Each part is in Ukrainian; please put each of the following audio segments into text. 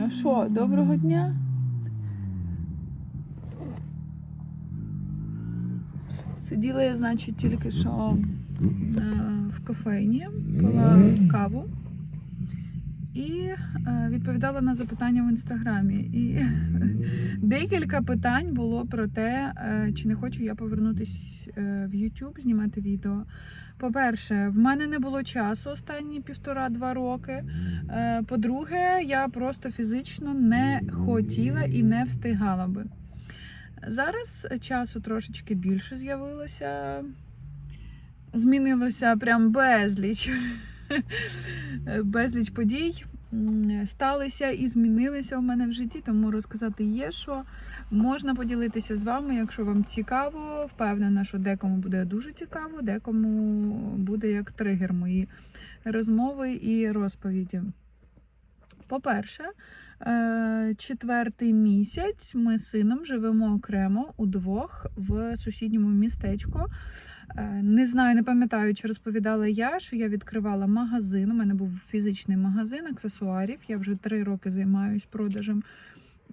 Ну що, доброго дня. Сиділа я, значить, тільки що е, в кафейні, пила каву і е, відповідала на запитання в інстаграмі. І декілька питань було про те, е, чи не хочу я повернутися в YouTube, знімати відео. По-перше, в мене не було часу останні півтора-два роки. Е, По-друге, я просто фізично не хотіла і не встигала би. Зараз часу трошечки більше з'явилося. Змінилося прям безліч. безліч подій сталися і змінилися у мене в житті, тому розказати є, що можна поділитися з вами, якщо вам цікаво. Впевнена, що декому буде дуже цікаво, декому буде як тригер мої розмови і розповіді. По-перше, е, четвертий місяць ми з сином живемо окремо удвох в сусідньому містечку. Е, Не знаю, не пам'ятаю, чи розповідала я, що я відкривала магазин. У мене був фізичний магазин аксесуарів. Я вже три роки займаюся продажем,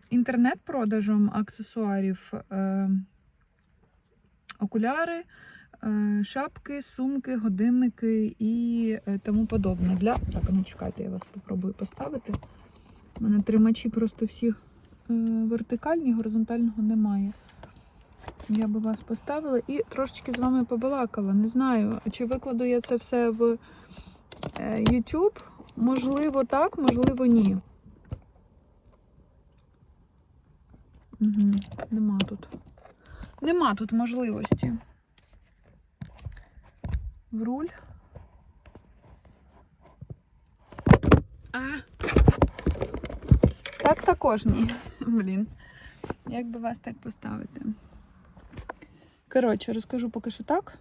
інтернет-продажем аксесуарів, е, окуляри, е, шапки, сумки, годинники і тому подобне. Для... Так, ну чекайте, я вас спробую поставити. У мене тримачі просто всі е, вертикальні, горизонтального немає. Я би вас поставила і трошечки з вами побалакала. Не знаю, чи викладу я це все в е, YouTube. Можливо, так, можливо, ні. Угу, нема тут. Нема тут можливості. В руль. А. Так також ні. Блін. Як би вас так поставити? Коротше, розкажу поки що так.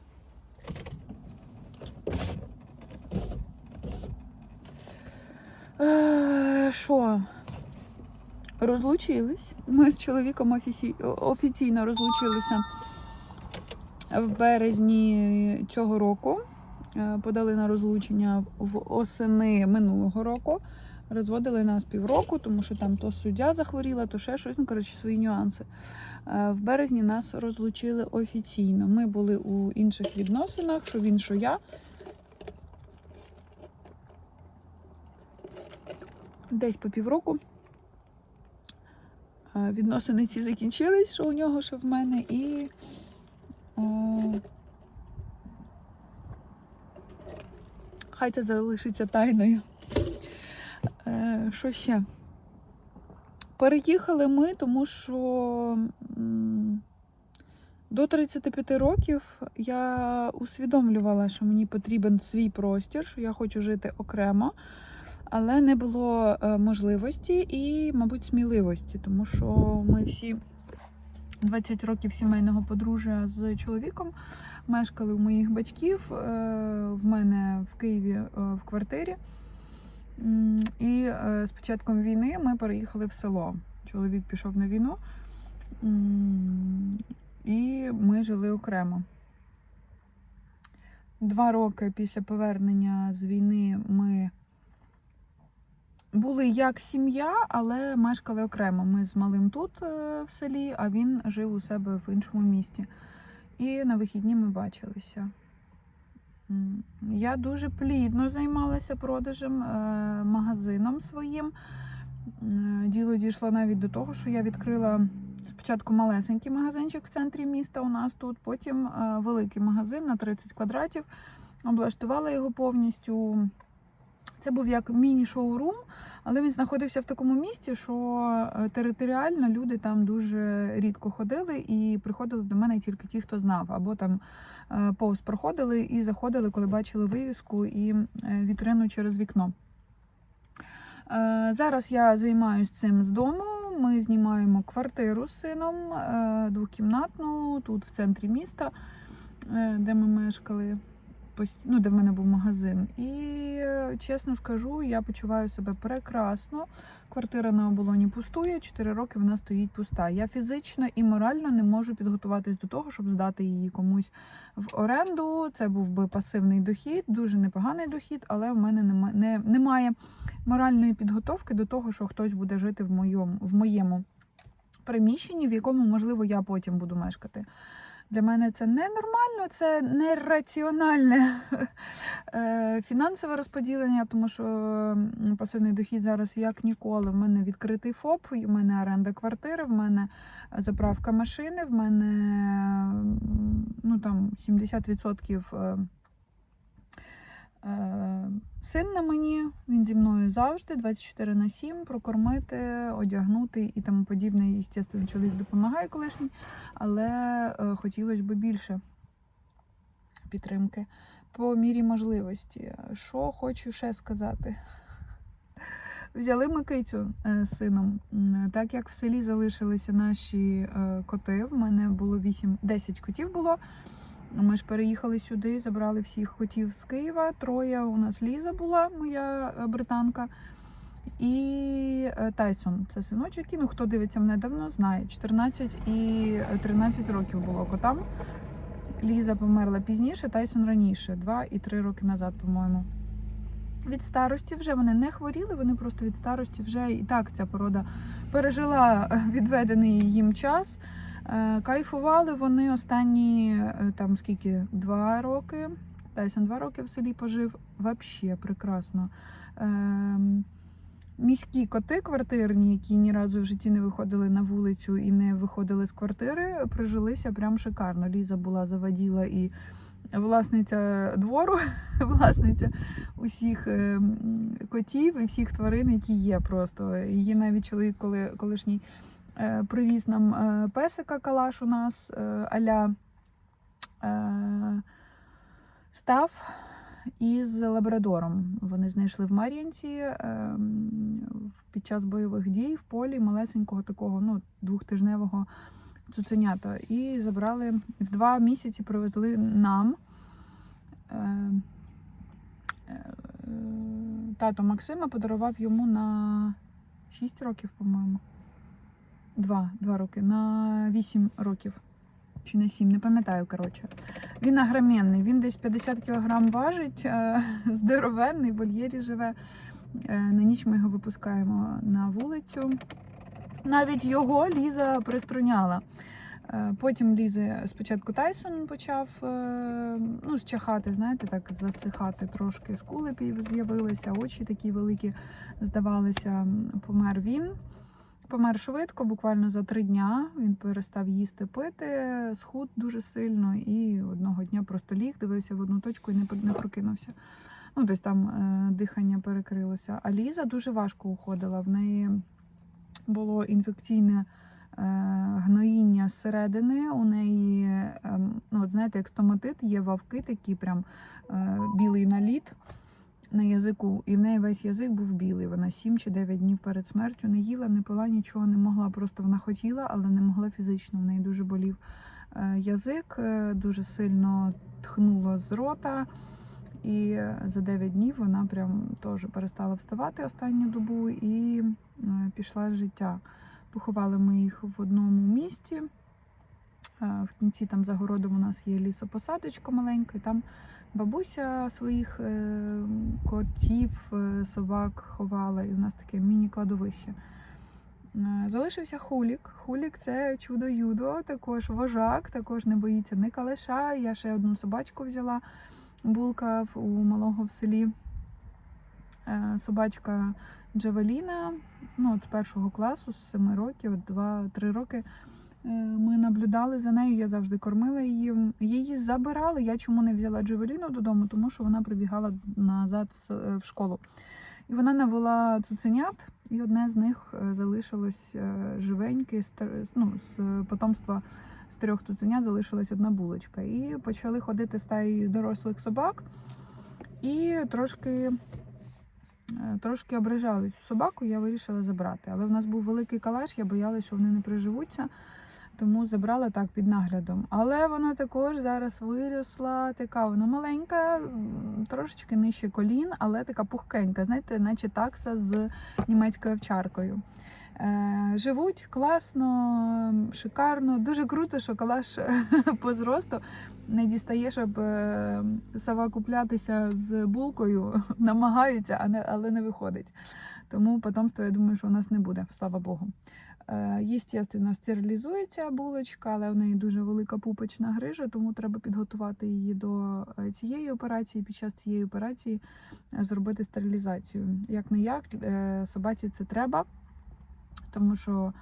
Е, Що? Розлучились. Ми з чоловіком офісі... офіційно розлучилися в березні цього року. Е, Подали на розлучення в осени минулого року. Розводили нас півроку, тому що там то суддя захворіла, то ще щось. Ну, коротше, свої нюанси. Е, В березні нас розлучили офіційно. Ми були у інших відносинах, що він, що я. Десь по півроку. Е, Відносини ці закінчились, що у нього, що в мене, і. е, Хай це залишиться тайною. Що ще? Переїхали ми, тому що до 35 років я усвідомлювала, що мені потрібен свій простір, що я хочу жити окремо, але не було е, можливості і, мабуть, сміливості, тому що ми всі 20 років сімейного подружжя з чоловіком мешкали у моїх батьків, е, в мене в Києві е, в квартирі. І е, з початком війни ми переїхали в село. Чоловік пішов на війну, і ми жили окремо. Два роки після повернення з війни ми були як сім'я, але мешкали окремо. Ми з малим тут е, в селі, а він жив у себе в іншому місті. І на вихідні ми бачилися. Я дуже плідно займалася продажем е, магазином своїм. Е, Діло дійшло навіть до того, що я відкрила спочатку малесенький магазинчик в центрі міста у нас тут, потім е, великий магазин на 30 квадратів. Облаштувала його повністю. Це був як міні-шоурум, але він знаходився в такому місці, що е, територіально люди там дуже рідко ходили і приходили до мене тільки ті, хто знав, або там е, повз проходили і заходили, коли бачили вивіску і е, вітрину через вікно. Зараз я займаюся цим з дому. Ми знімаємо квартиру з сином двокімнатну тут в центрі міста, де ми мешкали. Ну, де в мене був магазин. І е, чесно скажу, я почуваю себе прекрасно. Квартира на оболоні пустує, 4 роки вона стоїть пуста. Я фізично і морально не можу підготуватись до того, щоб здати її комусь в оренду. Це був би пасивний дохід, дуже непоганий дохід, але в мене нема, не, немає моральної підготовки до того, що хтось буде жити в моєму, в моєму приміщенні, в якому, можливо, я потім буду мешкати. Для мене це ненормально, це нераціональне е, фінансове розподілення, тому що пасивний дохід зараз як ніколи. В мене відкритий ФОП, в мене оренда квартири, в мене заправка машини, в мене ну, там 70% е, е, син на мені, він зі мною завжди, 24 на 7, прокормити, одягнути і тому подібне. І, Звісно, чоловік допомагає колишній, але е, хотілося б більше підтримки по мірі можливості. Що хочу ще сказати? Взяли ми кицю е, з сином. Так як в селі залишилися наші е, коти, в мене було 8, 10 котів було. Ми ж переїхали сюди, забрали всіх котів з Києва. Троє у нас Ліза була, моя е, британка. І е, Тайсон, це синочок, ну хто дивиться мене давно, знає. 14 і 13 років було котам. Ліза померла пізніше, Тайсон раніше, 2 і 3 роки назад, по-моєму. Від старості вже вони не хворіли, вони просто від старості вже і так ця порода пережила е, відведений їм час. Е, Кайфували вони останні е, там скільки два роки. Тайсон два роки в селі пожив. Вообще прекрасно. Ем, Міські коти квартирні, які ні разу в житті не виходили на вулицю і не виходили з квартири, прижилися прям шикарно. Ліза була заводіла і власниця двору, власниця усіх е, котів і всіх тварин, які є просто. Її навіть чоловік, коли колишній привіз нам е, песика калаш у нас е, аля е, став із лабрадором. Вони знайшли в Мар'янці е, м, в- під час бойових дій в полі малесенького такого ну, двохтижневого цуценята. І забрали в два місяці привезли нам. Е, е, Тато Максима подарував йому на 6 років, по-моєму. Два, два роки, на 8 років. Чи на 7, не пам'ятаю, коротше. Він агроменний, він десь 50 кг важить, е, здоровенний, в вольєрі живе. Е, На ніч ми його випускаємо на вулицю. Навіть його Ліза приструняла. Е, Потім Лізи спочатку Тайсон почав ну, зчахати, знаєте, так засихати трошки скули пів- з'явилися, очі такі великі здавалися. Помер він. Помер швидко, буквально за три дня. Він перестав їсти пити, схуд дуже сильно, і одного дня просто ліг, дивився в одну точку і не, прокинувся. Ну, десь там е, дихання перекрилося. А Ліза дуже важко уходила. В неї було інфекційне е, гноїння зсередини. У неї, ем, ну, от знаєте, як стоматит, є вавки, такі прям е, білий наліт на язику, і в неї весь язик був білий. Вона 7 чи 9 днів перед смертю не їла, не пила, нічого не могла. Просто вона хотіла, але не могла фізично. В неї дуже болів е, язик, е, дуже сильно тхнуло з рота. І за 9 днів вона прям теж перестала вставати останню добу і е, пішла з життя. Поховали ми їх в одному місці. В кінці там за городом у нас є лісопосадочка маленька, і там бабуся своїх е, котів, е, собак ховала, і у нас таке міні-кладовище. Е, Залишився хулік. Хулік це чудо юдо, також вожак, також не боїться ні калиша. Я ще одну собачку взяла. Булка у малого в селі. Собачка Джавеліна, ну, з першого класу, з 7 років, 2-3 роки. Е, Ми наблюдали за нею, я завжди кормила її. Її забирали. Я чому не взяла Джавеліну додому, тому що вона прибігала назад в школу. І вона навела цуценят, і одне з них е, залишилось е, живеньке, ну, з потомства з трьох цуценят залишилась одна булочка. І почали ходити стаї дорослих собак і трошки. е, Трошки ображали цю собаку, я вирішила забрати. Але в нас був великий калаш, я боялася, що вони не приживуться. Тому забрала так під наглядом. Але вона також зараз виросла, така вона маленька, трошечки нижче колін, але така пухкенька, знаєте, наче такса з німецькою овчаркою. Е, живуть класно, шикарно, дуже круто, що калаш по зросту не дістає, щоб е, совокуплятися з булкою, намагаються, але не виходить. Тому потомства, я думаю, що у нас не буде, слава Богу. Е, Єстественно, стерилізується булочка, але в неї дуже велика пупочна грижа, тому треба підготувати її до е, цієї операції. Під час цієї операції е, зробити стерилізацію. Як не як, е, собаці це треба, тому що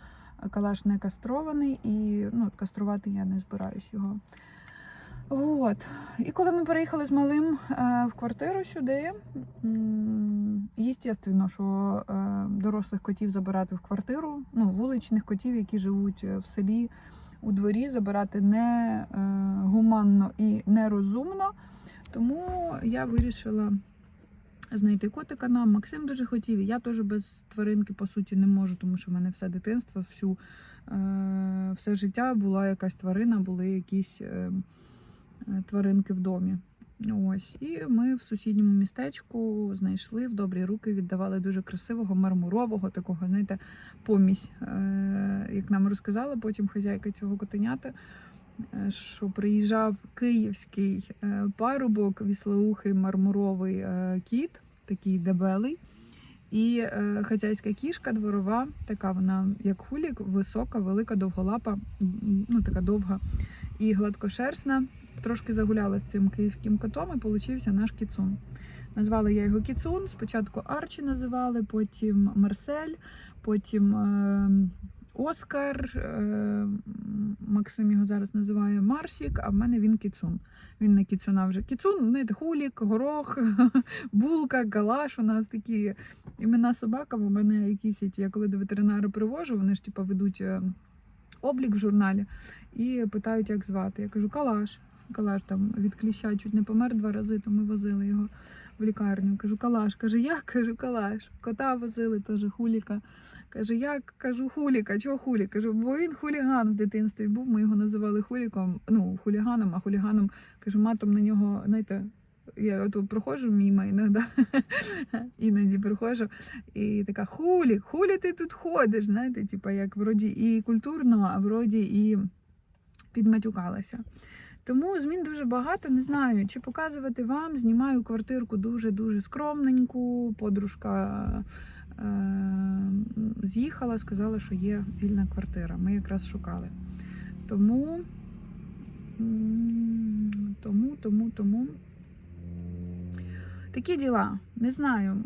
калаш не кастрований і ну, каструвати я не збираюсь його. От. І коли ми переїхали з малим е, в квартиру сюди, єстественно, що е, дорослих котів забирати в квартиру, ну, вуличних котів, які живуть е, в селі у дворі, забирати не гуманно і нерозумно. Тому я вирішила знайти котика нам. Максим дуже хотів, і я теж без тваринки, по суті, не можу, тому що в мене все дитинство, всю, все життя була якась тварина, були якісь. Е, тваринки в домі. Ось, і ми в сусідньому містечку знайшли в добрі руки, віддавали дуже красивого мармурового, такого, знаєте, помісь. Е, Як нам розказала потім хазяйка цього котенята, е, що приїжджав київський парубок, віслоухий мармуровий кіт, такий дебелий. І хазяйська кішка дворова, така вона, як хулік, висока, велика, довголапа, ну така довга і гладкошерстна. Трошки загуляла з цим київським котом і получився наш кіцун. Назвали я його кіцун. Спочатку Арчі називали, потім Марсель, потім е, Оскар. Е, Максим його зараз називає Марсік, а в мене він кіцун. Він не кіцуна вже. Кіцун, знаєте, хулік, горох, булка, калаш. У нас такі імена собакам. У мене якісь я коли до ветеринара привожу, вони ж типу, ведуть е, облік в журналі і питають, як звати. Я кажу, калаш. Калаш там від кліща чуть не помер два рази, то ми возили його в лікарню. Кажу, калаш. Каже, як? Кажу, калаш. Кота возили, теж хуліка. Каже, як? Кажу, хуліка. Чого хулік? Кажу, бо він хуліган в дитинстві був. Ми його називали хуліком, ну, хуліганом, а хуліганом, кажу, матом на нього, знаєте. Я от проходжу мимо іноді, іноді проходжу, і така хулік, хулі ти тут ходиш, знаєте, типа як вроді і культурно, а вроді і підматюкалася. Тому змін дуже багато. Не знаю, чи показувати вам. Знімаю квартирку дуже-дуже скромненьку. Подружка е- з'їхала, сказала, що є вільна квартира. Ми якраз шукали. Тому, тому, тому, тому. Такі діла. Не знаю.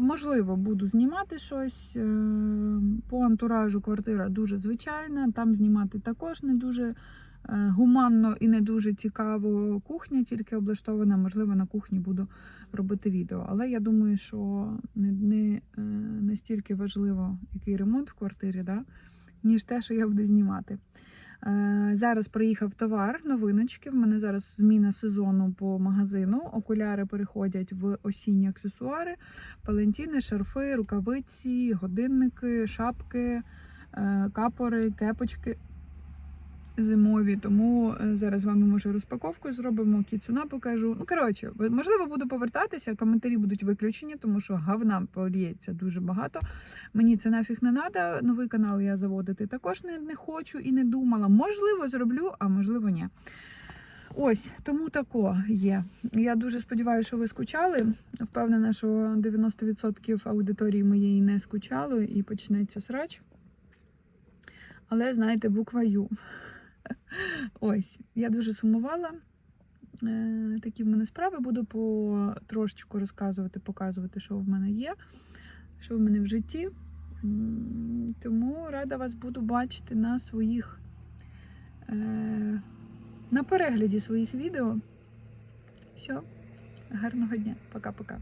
Можливо, буду знімати щось. Е, По антуражу квартира дуже звичайна. Там знімати також не дуже гуманно і не дуже цікаво. Кухня тільки облаштована. Можливо, на кухні буду робити відео. Але я думаю, що не, не е, настільки важливо, який ремонт в квартирі, да? ніж те, що я буду знімати. Е, Зараз приїхав товар, новиночки. В мене зараз зміна сезону по магазину. Окуляри переходять в осінні аксесуари, палентіни, шарфи, рукавиці, годинники, шапки, е, капори, кепочки зимові. Тому е, зараз з вами може розпаковку зробимо, кіцуна покажу. Ну, коротше, можливо, буду повертатися, коментарі будуть виключені, тому що говна поліється дуже багато. Мені це нафіг не треба. Новий канал я заводити також не, не хочу і не думала. Можливо, зроблю, а можливо, ні. Ось, тому тако є. Я дуже сподіваюся, що ви скучали. Впевнена, що 90% аудиторії моєї не скучало і почнеться срач. Але, знаєте, буква Ю. Ось, я дуже сумувала. Е, Такі в мене справи. Буду по трошечку розказувати, показувати, що в мене є, що в мене в житті. Тому рада вас буду бачити на своїх е, на перегляді своїх відео. Все, гарного дня. Пока-пока.